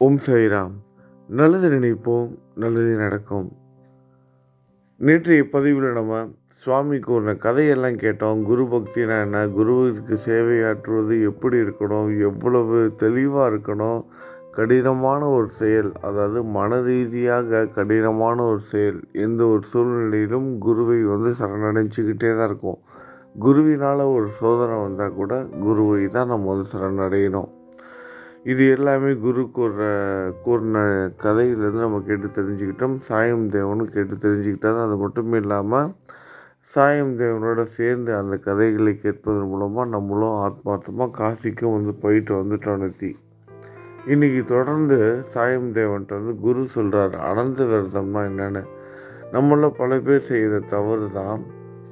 ஓம் சாய்ராம். நல்லது நினைப்போம் நல்லது நடக்கும். நேற்றைய பதிவில் நம்ம சுவாமி கூறின கதையெல்லாம் கேட்டோம். குரு பக்தினா என்ன? குருவிற்கு சேவையாற்றுவது எப்படி இருக்கணும்? எவ்வளவு தெளிவாக இருக்கணும்? கடினமான ஒரு செயல் அதாவது மன ரீதியாக கடினமான ஒரு செயல் எந்த ஒரு சூழ்நிலையிலும் குருவை வந்து சரணடைஞ்சிக்கிட்டே தான் இருக்கும். குருவினால் ஒரு சோதனை வந்தால் கூட குருவை தான் நம்ம வந்து சரணடையணும். இது எல்லாமே குரு கூற கூறின கதையிலேருந்து நம்ம கேட்டு தெரிஞ்சுக்கிட்டோம். சாயம் தேவனும் கேட்டு தெரிஞ்சுக்கிட்டாரு அது மட்டும் இல்லாமல் சாயம் தேவனோட சேர்ந்து அந்த கதைகளை கேட்பதன் மூலமாக நம்மளும் ஆத்மார்த்தமாக காசிக்கும் வந்து போயிட்டு வந்துட்டோம் நத்தி. இன்றைக்கி தொடர்ந்து சாயம் தேவன்கிட்ட வந்து குரு சொல்கிறார் அனந்த விரதம்னா என்னென்னு? நம்மள பல பேர் செய்கிற தவறு தான்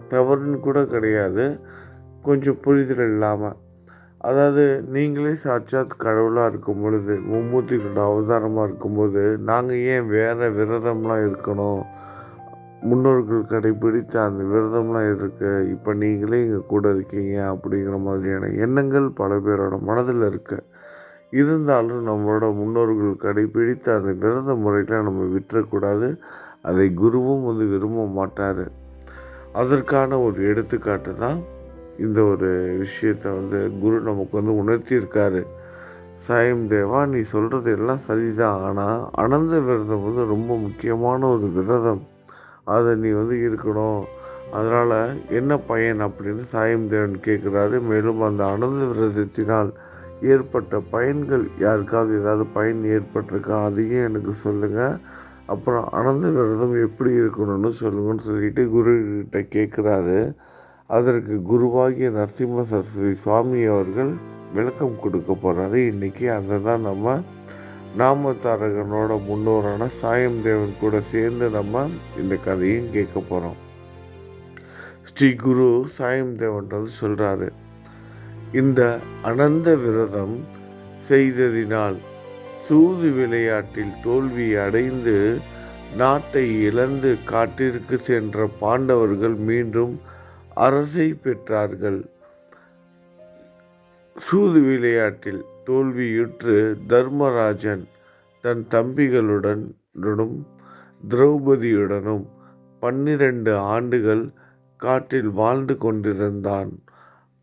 தவறுன்னு கூட கிடையாது. கொஞ்சம் புரிதல் இல்லாமல் அதாவது நீங்களே சாட்சாத் கடவுளாக இருக்கும் பொழுது மும்மூர்த்திகளோட அவதாரமாக இருக்கும்போது நாங்கள் ஏன் வேறு விரதம்லாம் இருக்கணும்? முன்னோர்கள் கடைபிடித்த அந்த விரதம்லாம் இருக்கு இப்போ நீங்களே எங்கள் கூட இருக்கீங்க அப்படிங்கிற மாதிரியான எண்ணங்கள் பல பேரோட மனதில் இருக்கு. இருந்தாலும் நம்மளோட முன்னோர்கள் கடைபிடித்த அந்த விரத முறையில் நம்ம விட்டுறக்கூடாது. அதை குருவும் வந்து விரும்ப மாட்டார். அதற்கான ஒரு எடுத்துக்காட்டு தான் இந்த ஒரு விஷயத்தை வந்து குரு நமக்கு வந்து உணர்த்தியிருக்காரு. சாயம் தேவா நீ சொல்கிறது எல்லாம் சரிதான். ஆனால் அனந்த விரதம் வந்து ரொம்ப முக்கியமான ஒரு விரதம். அதை நீ வந்து இருக்கணும். அதனால் என்ன பயன் அப்படின்னு சாயம் தேவன் கேட்குறாரு. மேலும் அந்த அனந்த விரதத்தினால் ஏற்பட்ட பயன்கள் யாருக்காவது ஏதாவது பயன் ஏற்பட்டிருக்கா அதையும் எனக்கு சொல்லுங்கள் அப்புறம் அனந்த விரதம் எப்படி இருக்கணும்னு சொல்லுங்கன்னு சொல்லிட்டு குரு கேட்குறாரு. அதற்கு குருவாகிய நரசிம்ம சரஸ்வதி சுவாமி அவர்கள் விளக்கம் கொடுக்க போகிறாரு இன்றைக்கி அதை தான் நம்ம நாமதாரகனோட முன்னோரான சாயம் தேவன் கூட சேர்ந்து நம்ம இந்த கதையும் கேட்க போகிறோம் ஸ்ரீ குரு சாயம் தேவன்றது சொல்கிறாரு இந்த அனந்த விரதம் செய்ததினால் சூது விளையாட்டில் தோல்வி அடைந்து நாட்டை இழந்து காட்டிற்கு சென்ற பாண்டவர்கள் மீண்டும் அரசை பெற்றார்கள். சூது விளையாட்டில் தோல்வியுற்று தர்மராஜன் தன் தம்பிகளுடனும் திரௌபதியுடனும் பன்னிரண்டு ஆண்டுகள் காட்டில் வாழ்ந்து கொண்டிருந்தான்.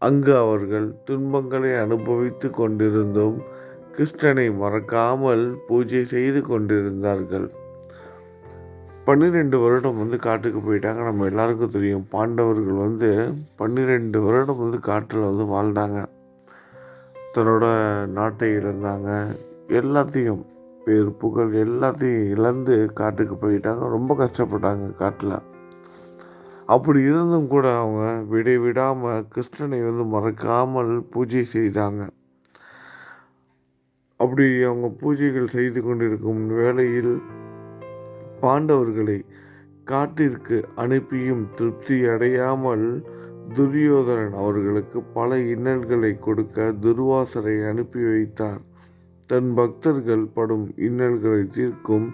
அங்கு அவர்கள் துன்பங்களை அனுபவித்து கொண்டிருந்தும் கிருஷ்ணனை மறக்காமல் பூஜை செய்து கொண்டிருந்தார்கள். பன்னிரெண்டு வருடம் வந்து காட்டுக்கு போயிட்டாங்க. நம்ம எல்லாருக்கும் தெரியும். பாண்டவர்கள் வந்து பன்னிரெண்டு வருடம் வந்து காட்டில் வந்து வாழ்ந்தாங்க. தன்னோட நாட்டை இழந்தாங்க. எல்லாத்தையும் பேர் புகழ் எல்லாத்தையும் இழந்து காட்டுக்கு போயிட்டாங்க. ரொம்ப கஷ்டப்பட்டாங்க காட்டில். அப்படி இருந்தும் கூட அவங்க விடை விடாமல் கிருஷ்ணனை வந்து மறக்காமல் பூஜை செய்தாங்க. அப்படி அவங்க பூஜைகள் செய்து கொண்டிருக்கும் வேளையில் பாண்டவர்களை காட்டிற்கு அனுப்பியும் திருப்தி அடையாமல் துரியோதனன் அவர்களுக்கு பல இன்னல்களை கொடுக்க துர்வாசரை அனுப்பி வைத்தார். தன் பக்தர்கள் படும் இன்னல்களை தீர்க்கும்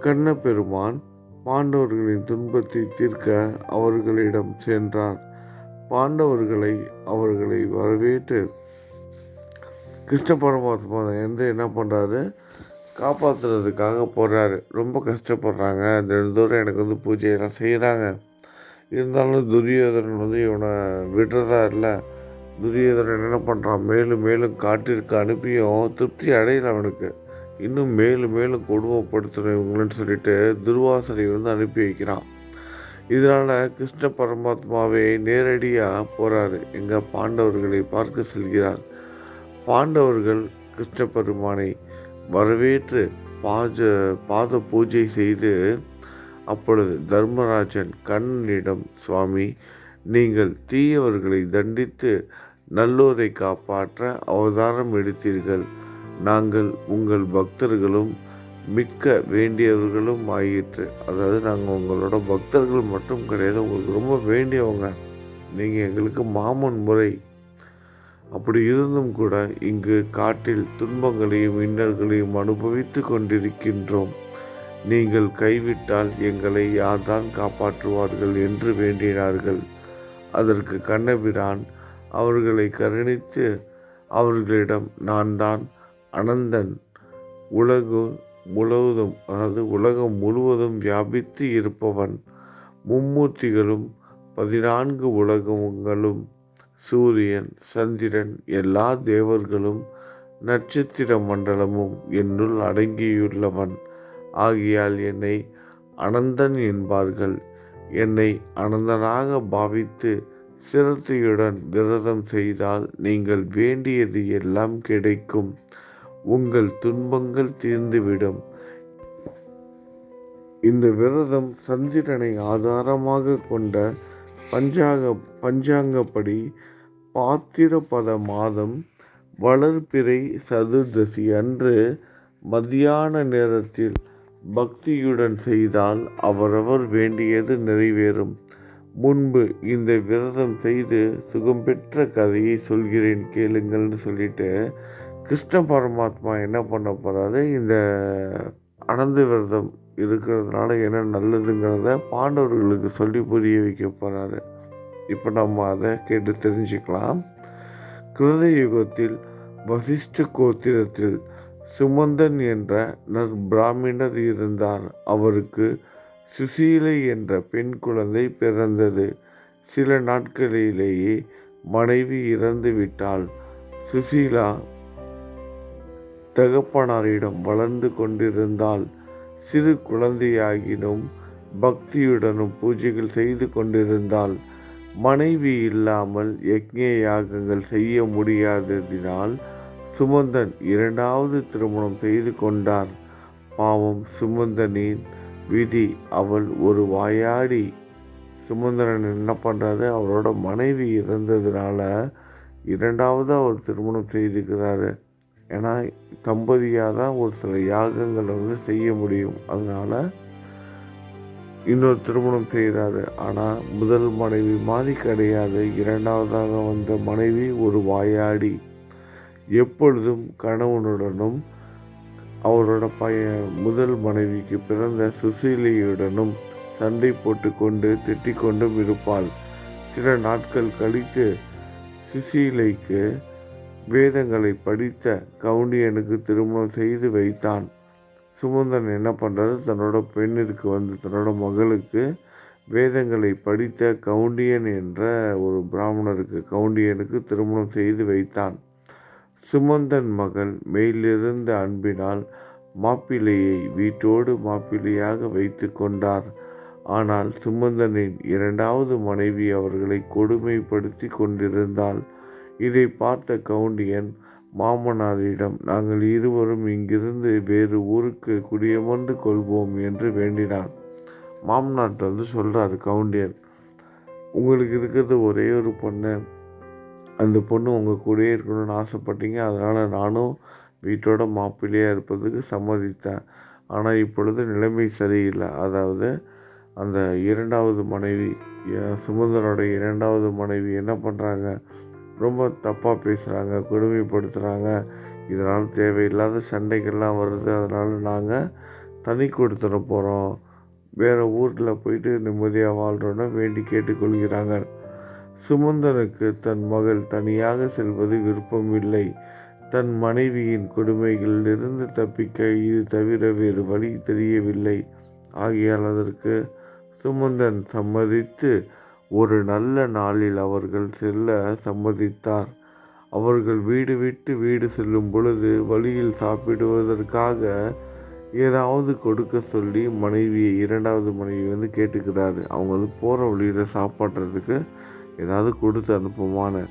கண்ணபெருமான் பாண்டவர்களின் துன்பத்தை தீர்க்க அவர்களிடம் சென்றார். பாண்டவர்களை அவர்களை வரவேற்று கிருஷ்ண பரமாத்மா வந்து என்ன பண்ணுறாரு காப்பாற்றுறதுக்காக போகிறாரு ரொம்ப கஷ்டப்படுறாங்க. தினந்தோறும் எனக்கு வந்து பூஜையெல்லாம் செய்கிறாங்க இருந்தாலும் துரியோதனன் வந்து இவனை விடுறதா இல்லை. துரியோதனன் என்ன பண்ணுறான் மேலும் மேலும் காட்டிற்கு அனுப்பியும் திருப்தி அடையல அவனுக்கு. இன்னும் மேலும் மேலும் கொடுமைப்படுத்தணும் இவங்களன்னு சொல்லிட்டு துர்வாசனை வந்து அனுப்பி வைக்கிறான். இதனால் கிருஷ்ண பரமாத்மாவே நேரடியாக போகிறாரு எங்கள் பாண்டவர்களை பார்க்க செல்கிறார். பாண்டவர்கள் கிருஷ்ண பெருமானை வரவேற்று பாஜ பாத பூஜை செய்து அப்பொழுது தர்மராஜன் கண்ணனிடம் சுவாமி நீங்கள் தீயவர்களை தண்டித்து நல்லோரை காப்பாற்ற அவதாரம் எடுத்தீர்கள். நாங்கள் உங்கள் பக்தர்களும் மிக்க வேண்டியவர்களும் ஆயிற்று. அதாவது நாங்கள் உங்களோட பக்தர்கள் மட்டும் கிடையாது உங்களுக்கு ரொம்ப வேண்டியவங்க. நீங்கள் எங்களுக்கு மாமன் முறை அப்படி இருந்தும் கூட இங்கு காட்டில் துன்பங்களையும் இன்னல்களையும் அனுபவித்து கொண்டிருக்கின்றோம். நீங்கள் கைவிட்டால் எங்களை யார்தான் காப்பாற்றுவார்கள் என்று வேண்டினார்கள். அதற்கு கண்ணபிரான் அவர்களை கருணித்து அவர்களிடம் நான் தான் அனந்தன். உலகு முழுவதும் அதாவது உலகம் முழுவதும் வியாபித்து இருப்பவன். மும்மூர்த்திகளும் பதினான்கு உலகங்களும் சூரியன் சந்திரன் எல்லா தேவர்களும் நட்சத்திர மண்டலமும் என்னுள் அடங்கியுள்ளவன். ஆகியால் என்னை அனந்தன் என்பார்கள். என்னை அனந்தனாக பாவித்து சிரத்தையுடன் விரதம் செய்தால் நீங்கள் வேண்டியது எல்லாம் கிடைக்கும். உங்கள் துன்பங்கள் தீர்ந்துவிடும். இந்த விரதம் சந்திரனை ஆதாரமாக கொண்ட பஞ்சாக பஞ்சாங்கப்படி பாத்திரபத மாதம் வளர்பிறை சதுர்தசி அன்று மத்தியான நேரத்தில் பக்தியுடன் செய்தால் அவரவர் வேண்டியது நிறைவேறும். முன்பு இந்த விரதம் செய்து சுகம் பெற்ற கதையை சொல்கிறேன் கேளுங்கள்னு சொல்லிட்டு கிருஷ்ண பரமாத்மா என்ன பண்ண போகிறாரு இந்த அனந்த விரதம் இருக்கிறதுனால என்ன நல்லதுங்கிறத பாண்டவர்களுக்கு சொல்லி புரிய வைக்க போகிறாரு இப்போ நம்ம அதை கேட்டு தெரிஞ்சுக்கலாம். கிருத யுகத்தில் வசிஷ்ட கோத்திரத்தில் சுமந்தன் என்ற நற்பிராமணர் இருந்தார். அவருக்கு சுசீலை என்ற பெண் குழந்தை பிறந்தது. சில நாட்களிலேயே மனைவி இறந்து விட்டாள். சுசீலா தகப்பனாரிடம் வளர்ந்து கொண்டிருந்தாள். சிறு குழந்தையாகினும் பக்தியுடனும் பூஜைகள் செய்து கொண்டிருந்தாள் மனைவி இல்லாமல் யக்ஞ யாகங்கள் செய்ய முடியாததினால் சுமந்தன் இரண்டாவது திருமணம் செய்து கொண்டார். பாவம் சுமந்தனின் விதி. அவள் ஒரு வாயாடி. சுமந்திரன் என்ன பண்ணுறாரு அவரோட மனைவி இறந்ததுனால இரண்டாவது அவர் திருமணம் செய்துக்கிறாரு. ஏன்னா தம்பதியாக தான் ஒரு சில யாகங்களை வந்து செய்ய முடியும். அதனால் இன்னொரு திருமணம் செய்கிறாரு ஆனால் முதல் மனைவி மாதிரி கிடையாது. இரண்டாவதாக வந்த மனைவி ஒரு வாயாடி. எப்பொழுதும் கணவனுடனும் அவரோட பையன் முதல் மனைவிக்கு பிறந்த சுசீலியுடனும் சண்டை போட்டுக்கொண்டு திட்டிக் கொண்டும் இருப்பாள். சில நாட்கள் கழித்து சுசீலைக்கு வேதங்களை படித்த கவுண்டியனுக்கு திருமணம் செய்து வைத்தான். சுமந்தன் என்ன பண்ணுறாரு தன்னோட பெண்ணிற்கு வந்து தன்னோட மகளுக்கு வேதங்களை படித்த கவுண்டியன் என்ற ஒரு பிராமணருக்கு கவுண்டியனுக்கு திருமணம் செய்து வைத்தான். சுமந்தன் மகள் மேலிருந்த அன்பினால் மாப்பிள்ளையை வீட்டோடு மாப்பிள்ளையாக வைத்து கொண்டார். ஆனால் சுமந்தனின் இரண்டாவது மனைவி அவர்களை கொடுமைப்படுத்தி கொண்டிருந்தாள். இதை பார்த்த கவுண்டியன் மாமனாரிடம் நாங்கள் இருவரும் இங்கிருந்து வேறு ஊருக்கு குடியமர்ந்து கொள்வோம் என்று வேண்டினான். மாமனார்கிட்ட வந்து சொல்கிறாரு கவுண்டியன் உங்களுக்கு இருக்கிறது ஒரே ஒரு பொண்ணு. அந்த பொண்ணு உங்கள் கூடயே இருக்கணும்னு ஆசைப்பட்டீங்க. அதனால் நானும் வீட்டோட மாப்பிள்ளையாக இருப்பதுக்கு சம்மதித்தேன். ஆனால் இப்பொழுது நிலைமை சரியில்லை. அதாவது அந்த இரண்டாவது மனைவி சுமந்தனோட இரண்டாவது மனைவி என்ன பண்ணுறாங்க ரொம்ப தப்பாக பேசுகிறாங்க கொடுமைப்படுத்துகிறாங்க இதனால் தேவையில்லாத சண்டைகள்லாம் வருது. அதனால் நாங்கள் தனி கொடுத்துட போகிறோம் வேறு ஊரில் போயிட்டு நிம்மதியாக வாழ்கிறோன்னு வேண்டி கேட்டுக்கொள்கிறாங்க. சுமந்தனுக்கு தன் மகள் தனியாக செல்வது விருப்பமில்லை தன் மனைவியின் கொடுமைகளிலிருந்து தப்பிக்க இது தவிர வேறு வழி தெரியவில்லை. ஆகையால் அதற்கு சுமந்தன் சம்மதித்து ஒரு நல்ல நாளில் அவர்கள் செல்ல சம்மதித்தார். அவர்கள் வீடு விட்டு வீடு செல்லும் பொழுது வழியில் சாப்பிடுவதற்காக ஏதாவது கொடுக்க சொல்லி மனைவியை இரண்டாவது மனைவி வந்து கேட்டுக்கிறாரு அவங்க வந்து போகிற வழியில் சாப்பாடுறதுக்கு ஏதாவது கொடுத்து அனுப்புமான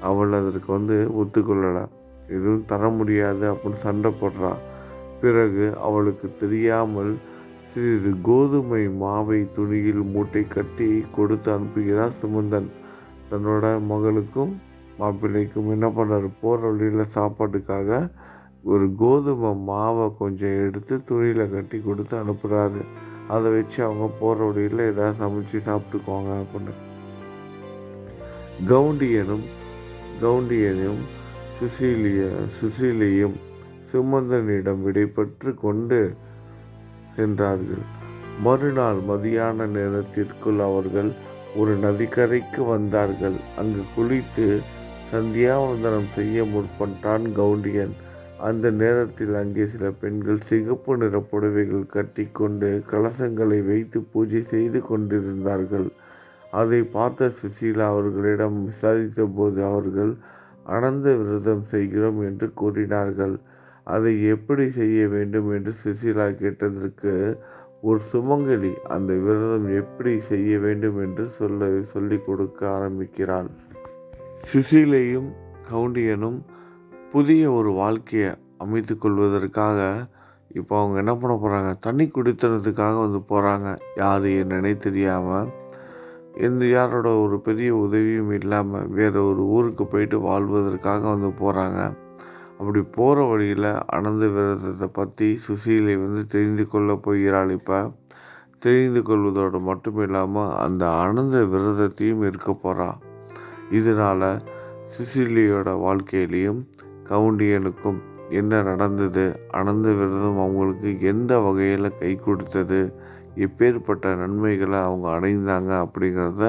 அவள் அதற்கு வந்து ஒத்துக்கொள்ளலை. எதுவும் தர முடியாது அப்படின்னு சண்டை போடுறா. பிறகு அவளுக்கு தெரியாமல் சிறிது கோதுமை மாவை துணியில் மூட்டை கட்டி கொடுத்து அனுப்புகிறார் சுமந்தன். தன்னோட மகளுக்கும் மாப்பிள்ளைக்கும் என்ன பண்ணுறாரு போகிற வழியில் சாப்பாட்டுக்காக ஒரு கோதுமை மாவை கொஞ்சம் எடுத்து துணியில் கட்டி கொடுத்து அனுப்புகிறாரு அதை வச்சு அவங்க போகிற வழியில் ஏதாவது சமைச்சு சாப்பிட்டுக்குவாங்க அப்படின்னு கவுண்டியனும் கவுண்டியனும் சுசீலிய சுசீலியும் சுமந்தனிடம் விடைபெற்று கொண்டு சென்றார்கள் மறுநாள் மதியான நேரத்திற்குள் அவர்கள் ஒரு நதிக்கரைக்கு வந்தார்கள். அங்கு குளித்து சந்தியாவந்தனம் செய்ய முற்பட்டான் கவுண்டியன் அந்த நேரத்தில் அங்கே சில பெண்கள் சிகப்பு நிற புடவைகள் கட்டிக்கொண்டு கலசங்களை வைத்து பூஜை செய்து கொண்டிருந்தார்கள். அதை பார்த்த சுசீலா அவர்களிடம் விசாரித்த போது அவர்கள் அனந்த விரதம் செய்கிறோம் என்று கூறினார்கள். அதை எப்படி செய்ய வேண்டும் என்று சுசீலா கேட்டதற்கு ஒரு சுமங்கலி அந்த விரதம் எப்படி செய்ய வேண்டும் என்று சொல்ல சொல்லிக் கொடுக்க ஆரம்பிக்கிறாள். சுசீலையும் கவுண்டியனும் புதிய ஒரு வாழ்க்கையை அமைத்து கொள்வதற்காக இப்போ அவங்க என்ன பண்ண போகிறாங்க தண்ணி குடித்தனத்துக்காக வந்து போகிறாங்க யார் என்னன்னே தெரியாமல் எந்த யாரோட ஒரு பெரிய உதவியும் இல்லாமல் வேறு ஒரு ஊருக்கு போயிட்டு வாழ்வதற்காக வந்து போகிறாங்க அப்படி போகிற வழியில் அனந்த விரதத்தை பற்றி சுசீலை வந்து தெரிந்து கொள்ள போகிறாள். இப்போ தெரிந்து கொள்வதோடு மட்டும் இல்லாமல் அந்த அனந்த விரதத்தையும் இருக்க போகிறா இதனால் சுசீலியோட வாழ்க்கையிலையும் கவுண்டியனுக்கும் என்ன நடந்தது? அனந்த விரதம் அவங்களுக்கு எந்த வகையில் கை கொடுத்தது? எப்பேற்பட்ட நன்மைகளை அவங்க அடைந்தாங்க அப்படிங்கிறத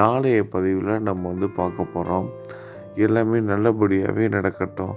நாளைய பதிவில் நம்ம வந்து பார்க்க போகிறோம் எல்லாமே நல்லபடியாகவே நடக்கட்டும்.